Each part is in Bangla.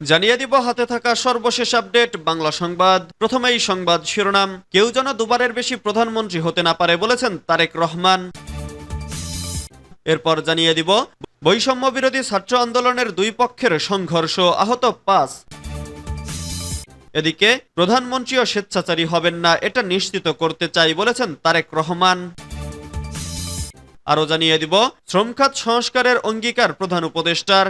জানিয়ে দিব, হাতে থাকা সর্বশেষ আপডেট, বাংলা সংবাদ। প্রথমেই সংবাদ শিরোনাম। কেউ যেন দুবারের বেশি প্রধানমন্ত্রী হতে না পারে বলেছেন তারেক রহমান। এরপর জানিয়ে দিব, বৈষম্য বিরোধী ছাত্র আন্দোলনের দুই পক্ষের সংঘর্ষ আহত পাঁচ। এদিকে, প্রধানমন্ত্রীও স্বেচ্ছাচারী হবেন না, এটা নিশ্চিত করতে চাই বলেছেন তারেক রহমান। আরও জানিয়ে দিব, শ্রমখাত সংস্কারের অঙ্গীকার প্রধান উপদেষ্টার।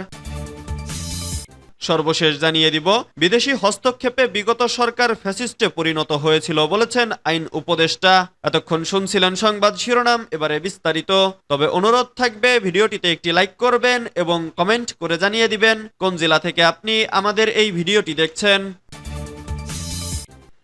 সর্বশেষ জানিয়ে দিব, বিদেশি হস্তক্ষেপে বিগত সরকার ফ্যাসিস্টে পরিণত হয়েছিল বলেছেন আইন উপদেষ্টা। এতক্ষণ শুনছিলেন সংবাদ শিরোনাম, এবারে বিস্তারিত। তবে অনুরোধ থাকবে, ভিডিওটিতে একটি লাইক করবেন এবং কমেন্ট করে জানিয়ে দিবেন কোন জেলা থেকে আপনি আমাদের এই ভিডিওটি দেখছেন।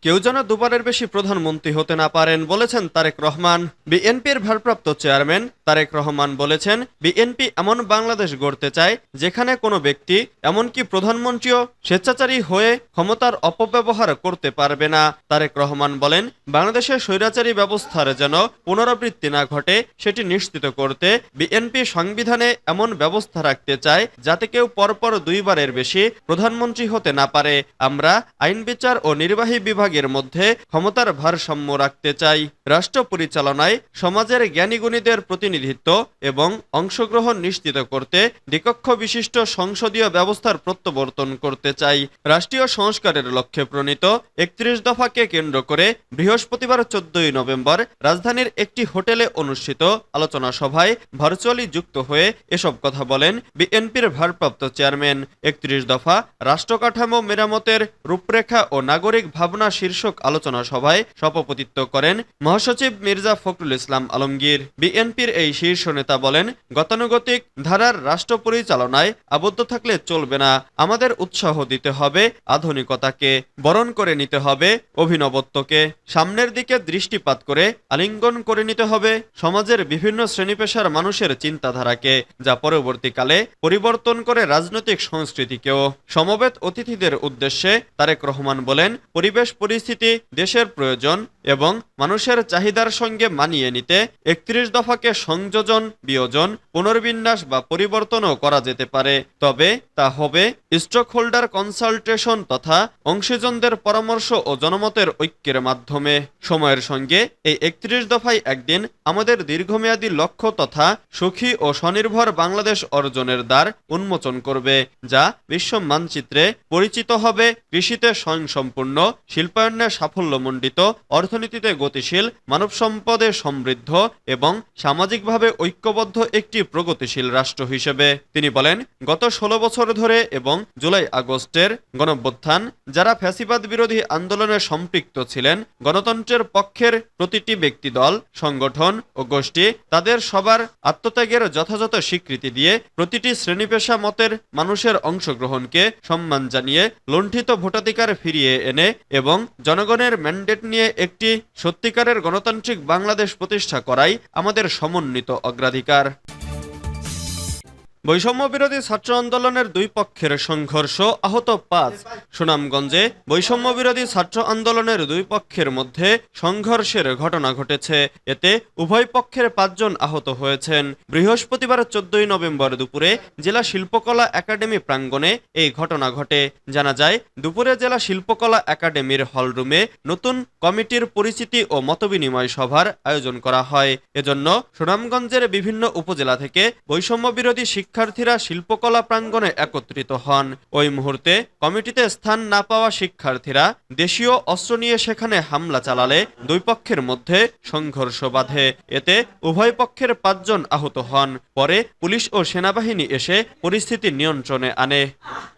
কেউ যেন দুবারের বেশি প্রধানমন্ত্রী হতে না পারেন বলেছেন তারেক রহমান। বিএনপির ভারপ্রাপ্ত চেয়ারম্যান তারেক রহমান বলেছেন, বিএনপি এমন বাংলাদেশ গড়তে চায় যেখানে কোনো ব্যক্তি, এমনকি প্রধানমন্ত্রীও স্বেচ্ছাচারী হয়ে ক্ষমতার অপব্যবহার করতে পারবে না। তারেক রহমান বলেন বাংলাদেশের স্বৈরাচারী ব্যবস্থার যেন পুনরাবৃত্তি না ঘটে, সেটি নিশ্চিত করতে বিএনপি সংবিধানে এমন ব্যবস্থা রাখতে চায় যাতে কেউ পরপর দুইবারের বেশি প্রধানমন্ত্রী হতে না পারে। আমরা আইন বিচার ও নির্বাহী বিভাগের মধ্যে ক্ষমতার ভারসাম্য রাখতে চাই। রাষ্ট্র পরিচালনায় সমাজের জ্ঞানীগুণীদের প্রতিনিধিত্ব এবং অংশগ্রহণ নিশ্চিত করতে দ্বিকক্ষ বিশিষ্ট সংসদীয় ব্যবস্থার প্রত্যাবর্তন করতে চাই। রাষ্ট্রীয় সংস্কারের লক্ষ্যে প্রণীত একত্রিশ দফাকে কেন্দ্র করে বৃহস্পতিবার চোদ্দই নভেম্বর রাজধানীর একটি হোটেলে অনুষ্ঠিত আলোচনা সভায় ভার্চুয়ালি যুক্ত হয়ে এসব কথা বলেন বিএনপির ভারপ্রাপ্ত চেয়ারম্যান। একত্রিশ দফা রাষ্ট্রকাঠামো মেরামতের রূপরেখা ও নাগরিক ভাবনা শীর্ষক আলোচনা সভায় সভাপতিত্ব করেন মহাসচিব মির্জা ফখরুল ইসলাম আলমগীর। বিএনপির এই শীর্ষ নেতা বলেন, গতানুগতিক ধারার রাষ্ট্র পরিচালনায় আবদ্ধ থাকলে চলবে না। আমাদের উৎসাহ দিতে হবে আধুনিকতাকে, বরণ করে নিতে হবে অভিনবত্বকে, সামনের দিকে দৃষ্টিপাত করে আলিঙ্গন করে নিতে হবে সমাজের বিভিন্ন শ্রেণি পেশার মানুষের চিন্তাধারাকে, যা পরবর্তীকালে পরিবর্তন করে রাজনৈতিক সংস্কৃতিকেও। সমবেত অতিথিদের উদ্দেশ্যে তারেক রহমান বলেন, পরিবেশ পরিস্থিতি দেশের প্রয়োজন এবং মানুষের চাহিদার সঙ্গে মানিয়ে নিতে একত্রিশ দফাকে সংযোজন, বিয়োজন, পুনর্বিন্যাস বা পরিবর্তনও করা যেতে পারে। তবে তা হবে স্টক হোল্ডার কনসালটেশন তথা অংশীজনদের পরামর্শ ও জনমতের ঐক্যের মাধ্যমে। সময়ের সঙ্গে এই একত্রিশ দফায় একদিন আমাদের দীর্ঘমেয়াদী লক্ষ্য তথা সুখী ও স্বনির্ভর বাংলাদেশ অর্জনের দ্বার উন্মোচন করবে, যা বিশ্ব মানচিত্রে পরিচিত হবে। কৃষিতে স্বয়ংসম্পূর্ণ শিল্পায়নে সাফল্যমণ্ডিত, অর্থনীতিতে গতিশীল মানব সম্পদে সমৃদ্ধ এবং সামাজিকভাবে ঐক্যবদ্ধ একটি প্রগতিশীল রাষ্ট্র হিসেবে। তিনি বলেন, গত ষোলো বছর ধরে এবং জুলাই আগস্টের গণভ্যুত্থান যারা ফ্যাসিবাদ বিরোধী আন্দোলনে সম্পৃক্ত ছিলেন, গণতন্ত্রের পক্ষের প্রতিটি ব্যক্তি দল, সংগঠন ও গোষ্ঠী, তাদের সবার আত্মত্যাগের যথাযথ স্বীকৃতি দিয়ে প্রতিটি শ্রেণীপেশা মতের মানুষের অংশগ্রহণকে সম্মান জানিয়ে লুণ্ঠিত ভোটাধিকার ফিরিয়ে এনে এবং জনগণের ম্যান্ডেট নিয়ে একটি সত্যিকারের গণতান্ত্রিক বাংলাদেশ প্রতিষ্ঠা করাই আমাদের সমন্বিত অগ্রাধিকার। বৈষম্য বিরোধী ছাত্র আন্দোলনের দুই পক্ষের সংঘর্ষ আহত পাঁচ। সুনামগঞ্জে বৈষম্য বিরোধী ছাত্র আন্দোলনের দুই পক্ষের মধ্যে সংঘর্ষের ঘটনা ঘটেছে। এতে উভয় পক্ষের পাঁচজন আহত হয়েছেন। বৃহস্পতিবার চোদ্দই নভেম্বর দুপুরে জেলা শিল্পকলা একাডেমি প্রাঙ্গণে এই ঘটনা ঘটে। জানা যায়, দুপুরে জেলা শিল্পকলা একাডেমির হলরুমে নতুন কমিটির পরিচিতি ও মতবিনিময় সভার আয়োজন করা হয়। এজন্য সুনামগঞ্জের বিভিন্ন উপজেলা থেকে বৈষম্য বিরোধী শিক্ষার্থীরা শিল্পকলা প্রাঙ্গণে একত্রিত হন। ওই মুহূর্তে কমিটিতে স্থান না পাওয়া শিক্ষার্থীরা দেশীয় অস্ত্র নিয়ে সেখানে হামলা চালালে দুই পক্ষের মধ্যে সংঘর্ষ বাধে। এতে উভয় পক্ষের পাঁচজন আহত হন। পরে পুলিশ ও সেনাবাহিনী এসে পরিস্থিতি নিয়ন্ত্রণে আনে।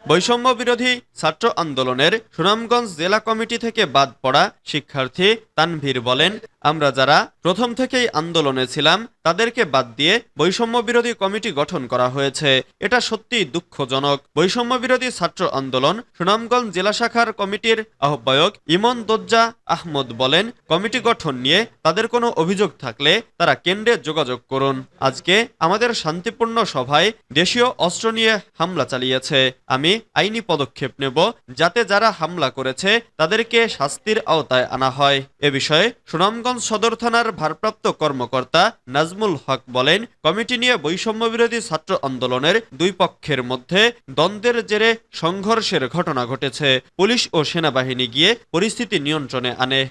বৈষম্য বিরোধী ছাত্র আন্দোলনের সুনামগঞ্জ জেলা কমিটি থেকে বাদ পড়া শিক্ষার্থী তানভীর বলেন আমরা যারা প্রথম থেকেই আন্দোলনে ছিলাম, তাদেরকে বাদ দিয়ে বৈষম্য বিরোধী কমিটি গঠন করা হয়েছে। এটা সত্যিই দুঃখজনক। বৈষম্য বিরোধী ছাত্র আন্দোলন সুনামগঞ্জ জেলা শাখার কমিটির আহ্বায়ক ইমন দজ্জা আহমদ বলেন, কমিটি গঠন নিয়ে তাদের কোনো অভিযোগ থাকলে তারা কেন্দ্রে যোগাযোগ করুন। আজকে আমাদের শান্তিপূর্ণ সভায় দেশীয় অস্ত্র নিয়ে হামলা চালিয়েছে। আমি আইনি পদক্ষেপ নেব যাতে যারা হামলা করেছে তাদেরকে শাস্তির আওতায় আনা হয়। এ বিষয়ে সুনামগঞ্জ গোপালগঞ্জ সদর থানার ভারপ্রাপ্ত কর্মকর্তা নাজমুল হক বলেন, কমিটি নিয়ে বৈষম্য বিরোধী ছাত্র আন্দোলনের দুই পক্ষের মধ্যে দ্বন্দ্বের জেরে সংঘর্ষের ঘটনা ঘটেছে। পুলিশ ও সেনাবাহিনী গিয়ে পরিস্থিতি নিয়ন্ত্রণে আনে।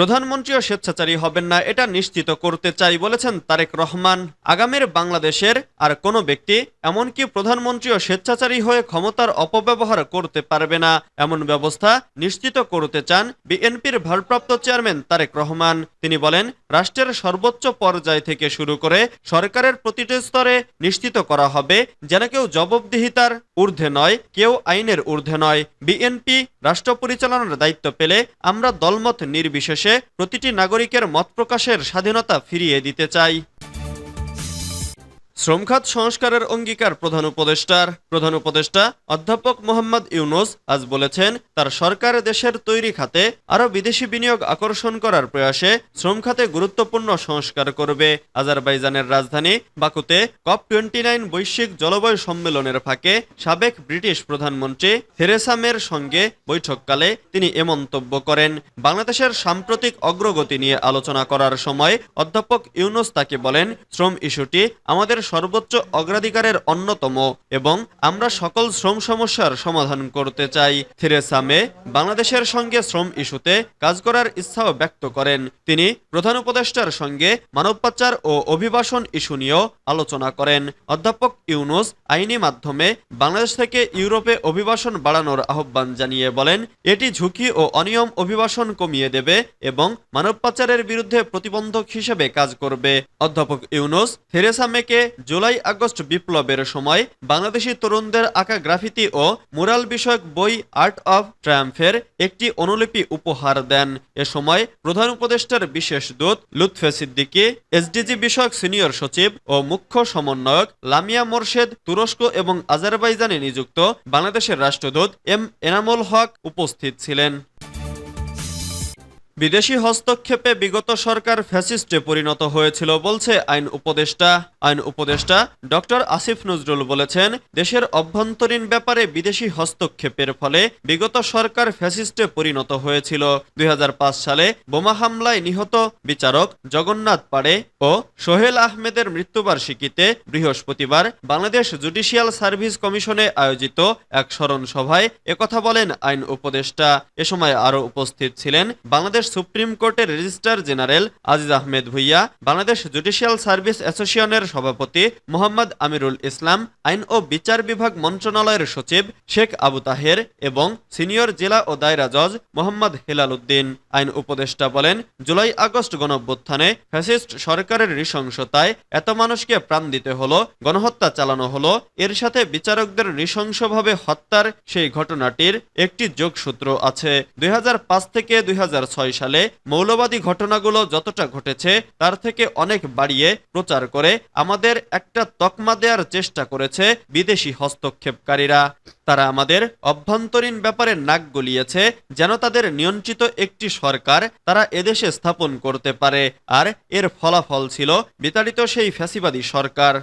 প্রধানমন্ত্রীও স্বেচ্ছাচারী হবেন না, এটা নিশ্চিত করতে চাই বলেছেন তারেক রহমান। আগামীর বাংলাদেশের আর কোনো ব্যক্তি, এমনকি প্রধানমন্ত্রীও স্বেচ্ছাচারী হয়ে ক্ষমতার অপব্যবহার করতে পারবে না, এমন ব্যবস্থা নিশ্চিত করতে চান বিএনপির ভারপ্রাপ্ত চেয়ারম্যান তারেক রহমান। তিনি বলেন, রাষ্ট্রের সর্বোচ্চ পর্যায় থেকে শুরু করে সরকারের প্রতিটি স্তরে নিশ্চিত করা হবে যেন কেউ জবাবদিহিতার ঊর্ধ্বে নয়, কেউ আইনের ঊর্ধ্বে নয়। বিএনপি রাষ্ট্র পরিচালনার দায়িত্ব পেলে আমরা দলমত নির্বিশেষে প্রতিটি নাগরিকের মত প্রকাশের স্বাধীনতা ফিরিয়ে দিতে চাই। শ্রমখাত সংস্কারের অঙ্গীকার প্রধান উপদেষ্টার প্রধান উপদেষ্টা অধ্যাপক মোহাম্মদ ইউনুস আজ বলেছেন, তার সরকার দেশের তৈরি খাতে আরও বিদেশি বিনিয়োগ আকর্ষণ করার প্রয়াসে শ্রম খাতে গুরুত্বপূর্ণ সংস্কার করবে। আজারবাইজানের রাজধানী বাকুতে কপ টোয়েন্টি নাইন বৈশ্বিক জলবায়ু সম্মেলনের ফাঁকে সাবেক ব্রিটিশ প্রধানমন্ত্রী থেরেসা মের সঙ্গে বৈঠককালে তিনি এ মন্তব্য করেন। বাংলাদেশের সাম্প্রতিক অগ্রগতি নিয়ে আলোচনা করার সময় অধ্যাপক ইউনুস তাকে বলেন, শ্রম ইস্যুটি আমাদের সর্বোচ্চ অগ্রাধিকারের অন্যতম এবং আমরা সকল শ্রম সমস্যার সমাধান করতে চাই। থেরেসা মে বাংলাদেশের সঙ্গে শ্রম ইস্যুতে কাজ করার ইচ্ছাও ব্যক্ত করেন। তিনি প্রধান উপদেষ্টার সঙ্গে মানব পাচার ও অভিবাসন ইস্যু নিয়েও আলোচনা করেন। অধ্যাপক ইউনুস আইনি মাধ্যমে বাংলাদেশ থেকে ইউরোপে অভিবাসন বাড়ানোর আহ্বান জানিয়ে বলেন, এটি ঝুঁকি ও অনিয়ম অভিবাসন কমিয়ে দেবে এবং মানব পাচারের বিরুদ্ধে প্রতিবন্ধক হিসেবে কাজ করবে। অধ্যাপক ইউনুস থেরেসা মেকে জুলাই আগস্ট বিপ্লবের সময় বাংলাদেশি তরুণদের আঁকা গ্রাফিতি ও মুরাল বিষয়ক বই আর্ট অফ ট্রায়াম্ফের একটি অনুলিপি উপহার দেন। এ সময় প্রধান উপদেষ্টার বিশেষ দূত লুৎফে সিদ্দিকী, এসডিজি বিষয়ক সিনিয়র সচিব ও মুখ্য সমন্বয়ক লামিয়া মোরশেদ, তুরস্ক এবং আজারবাইজানে নিযুক্ত বাংলাদেশের রাষ্ট্রদূত এম এনামুল হক উপস্থিত ছিলেন। বিদেশি হস্তক্ষেপে বিগত সরকার ফ্যাসিস্টে পরিণত হয়েছিল বলছে আইন উপদেষ্টা। আইন উপদেষ্টা ডক্টর আসিফ নজরুল বলেছেন, দেশের অভ্যন্তরীণ ব্যাপারে বিদেশি হস্তক্ষেপের ফলে বিগত সরকার ফ্যাসিস্টে পরিণত হয়েছিল। দুই সালে বোমা হামলায় নিহত বিচারক জগন্নাথ পাড়ে ও সোহেল আহমেদের মৃত্যুবার্ষিকীতে বৃহস্পতিবার বাংলাদেশ জুডিশিয়াল সার্ভিস কমিশনে আয়োজিত এক স্মরণ সভায় একথা বলেন আইন উপদেষ্টা। এ সময় আরও উপস্থিত ছিলেন বাংলাদেশ সুপ্রিম কোর্টের registrar general Aziz Ahmed Bhuiyan, Bangladesh judicial service অ্যাসোসিয়েশনের সভাপতি মোহাম্মদ আমিরুল ইসলাম, আইন ও বিচার বিভাগ মন্ত্রণালয়ের সচিব শেখ আবু তাহের এবং সিনিয়র জেলা ও দায়রা জজ মোহাম্মদ হেলাল উদ্দিন। আইন উপদেষ্টা বলেন, জুলাই আগস্ট গণঅভ্যুত্থানে ফ্যাসিস্ট সরকারের নৃশংসতায় এত মানুষকে প্রাণ দিতে হলো, গণহত্যা চালানো হলো, এর সাথে বিচারকদের নৃশংসভাবে হত্যার সেই ঘটনাটির একটি যোগসূত্র আছে। দুই হাজার পাঁচ থেকে দুই হাজার ছয় সালে মৌলবাদী ঘটনাগুলো যতটা ঘটেছে, তার থেকে অনেক বাড়িয়ে প্রচার করে আমাদের একটা তকমা দেওয়ার চেষ্টা করেছে বিদেশি হস্তক্ষেপকারীরা। তারা আমাদের অভ্যন্তরীণ ব্যাপারে নাক গলিয়েছে, যেন তাদের নিয়ন্ত্রিত একটি সরকার তারা এদেশে স্থাপন করতে পারে, আর এর ফলাফল ছিল বিতাড়িত সেই ফ্যাসিবাদী সরকার।